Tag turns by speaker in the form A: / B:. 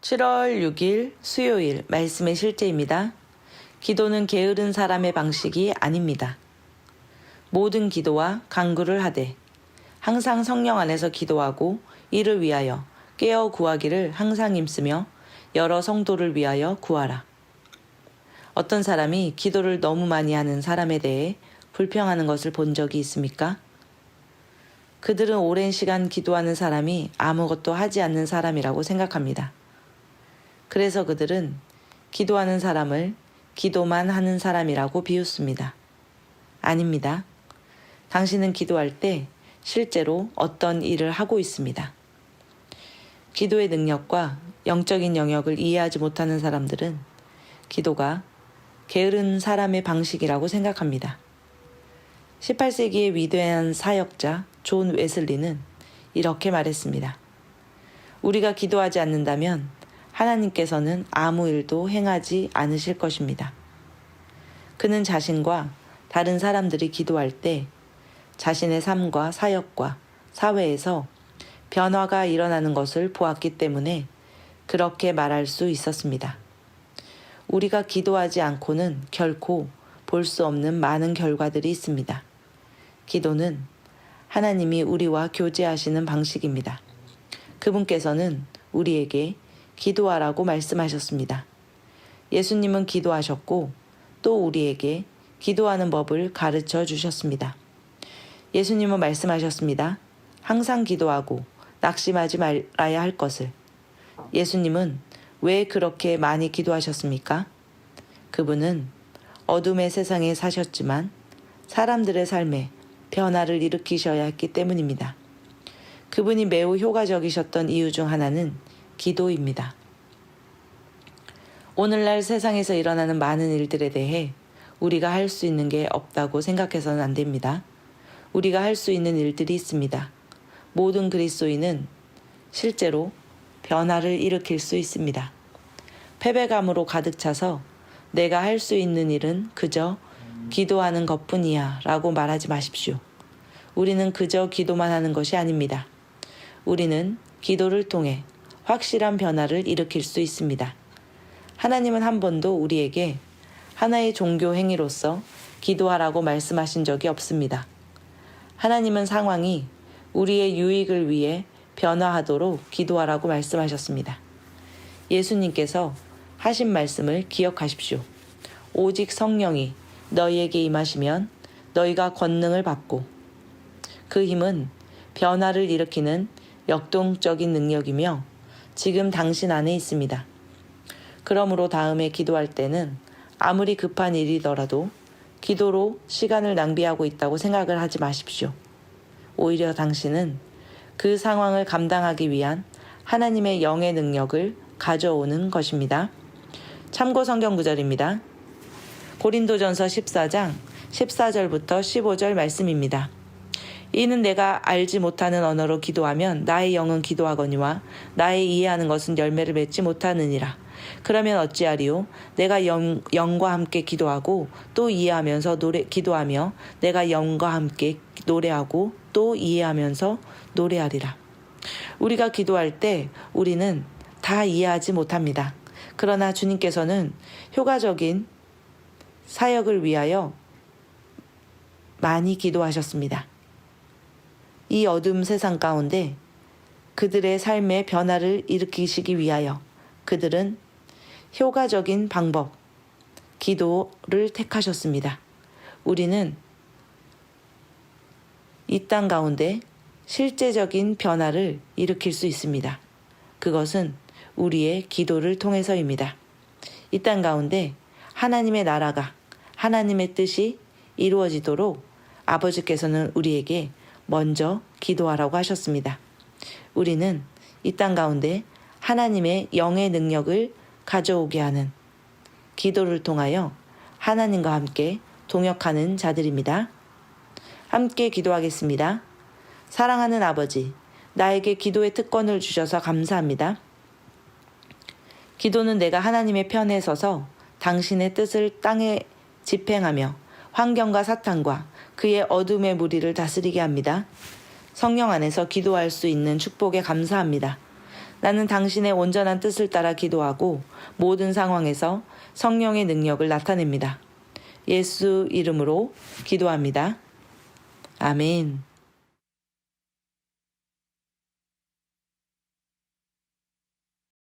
A: 7월 6일 수요일 말씀의 실제입니다. 기도는 게으른 사람의 방식이 아닙니다. 모든 기도와 강구를 하되 항상 성령 안에서 기도하고 이를 위하여 깨어 구하기를 항상 힘쓰며 여러 성도를 위하여 구하라. 어떤 사람이 기도를 너무 많이 하는 사람에 대해 불평하는 것을 본 적이 있습니까? 그들은 오랜 시간 기도하는 사람이 아무것도 하지 않는 사람이라고 생각합니다. 그래서 그들은 기도하는 사람을 기도만 하는 사람이라고 비웃습니다. 아닙니다. 당신은 기도할 때 실제로 어떤 일을 하고 있습니다. 기도의 능력과 영적인 영역을 이해하지 못하는 사람들은 기도가 게으른 사람의 방식이라고 생각합니다. 18세기의 위대한 사역자 존 웨슬리는 이렇게 말했습니다. 우리가 기도하지 않는다면 하나님께서는 아무 일도 행하지 않으실 것입니다. 그는 자신과 다른 사람들이 기도할 때 자신의 삶과 사역과 사회에서 변화가 일어나는 것을 보았기 때문에 그렇게 말할 수 있었습니다. 우리가 기도하지 않고는 결코 볼 수 없는 많은 결과들이 있습니다. 기도는 하나님이 우리와 교제하시는 방식입니다. 그분께서는 우리에게 기도하라고 말씀하셨습니다. 예수님은 기도하셨고 또 우리에게 기도하는 법을 가르쳐 주셨습니다. 예수님은 말씀하셨습니다. 항상 기도하고 낙심하지 말아야 할 것을. 예수님은 왜 그렇게 많이 기도하셨습니까? 그분은 어둠의 세상에 사셨지만 사람들의 삶에 변화를 일으키셔야 했기 때문입니다. 그분이 매우 효과적이셨던 이유 중 하나는 기도입니다. 오늘날 세상에서 일어나는 많은 일들에 대해 우리가 할 수 있는 게 없다고 생각해서는 안 됩니다. 우리가 할 수 있는 일들이 있습니다. 모든 그리스도인은 실제로 변화를 일으킬 수 있습니다. 패배감으로 가득 차서 내가 할 수 있는 일은 그저 기도하는 것 뿐이야 라고 말하지 마십시오. 우리는 그저 기도만 하는 것이 아닙니다. 우리는 기도를 통해 확실한 변화를 일으킬 수 있습니다. 하나님은 한 번도 우리에게 하나의 종교 행위로서 기도하라고 말씀하신 적이 없습니다. 하나님은 상황이 우리의 유익을 위해 변화하도록 기도하라고 말씀하셨습니다. 예수님께서 하신 말씀을 기억하십시오. 오직 성령이 너희에게 임하시면 너희가 권능을 받고 그 힘은 변화를 일으키는 역동적인 능력이며 지금 당신 안에 있습니다. 그러므로 다음에 기도할 때는 아무리 급한 일이더라도 기도로 시간을 낭비하고 있다고 생각을 하지 마십시오. 오히려 당신은 그 상황을 감당하기 위한 하나님의 영의 능력을 가져오는 것입니다. 참고 성경 구절입니다. 고린도전서 14장 14절부터 15절 말씀입니다. 이는 내가 알지 못하는 언어로 기도하면 나의 영은 기도하거니와 나의 이해하는 것은 열매를 맺지 못하느니라. 그러면 어찌하리요? 내가 영, 영과 함께 기도하고 또 이해하면서 노래 기도하며 내가 영과 함께 노래하고 또 이해하면서 노래하리라. 우리가 기도할 때 우리는 다 이해하지 못합니다. 그러나 주님께서는 효과적인 사역을 위하여 많이 기도하셨습니다. 이 어둠 세상 가운데 그들의 삶의 변화를 일으키시기 위하여 그들은 효과적인 방법, 기도를 택하셨습니다. 우리는 이 땅 가운데 실제적인 변화를 일으킬 수 있습니다. 그것은 우리의 기도를 통해서입니다. 이 땅 가운데 하나님의 나라가 하나님의 뜻이 이루어지도록 아버지께서는 우리에게 먼저 기도하라고 하셨습니다. 우리는 이 땅 가운데 하나님의 영의 능력을 가져오게 하는 기도를 통하여 하나님과 함께 동역하는 자들입니다. 함께 기도하겠습니다. 사랑하는 아버지, 나에게 기도의 특권을 주셔서 감사합니다. 기도는 내가 하나님의 편에 서서 당신의 뜻을 땅에 집행하며 환경과 사탄과 그의 어둠의 무리를 다스리게 합니다. 성령 안에서 기도할 수 있는 축복에 감사합니다. 나는 당신의 온전한 뜻을 따라 기도하고 모든 상황에서 성령의 능력을 나타냅니다. 예수 이름으로 기도합니다. 아멘.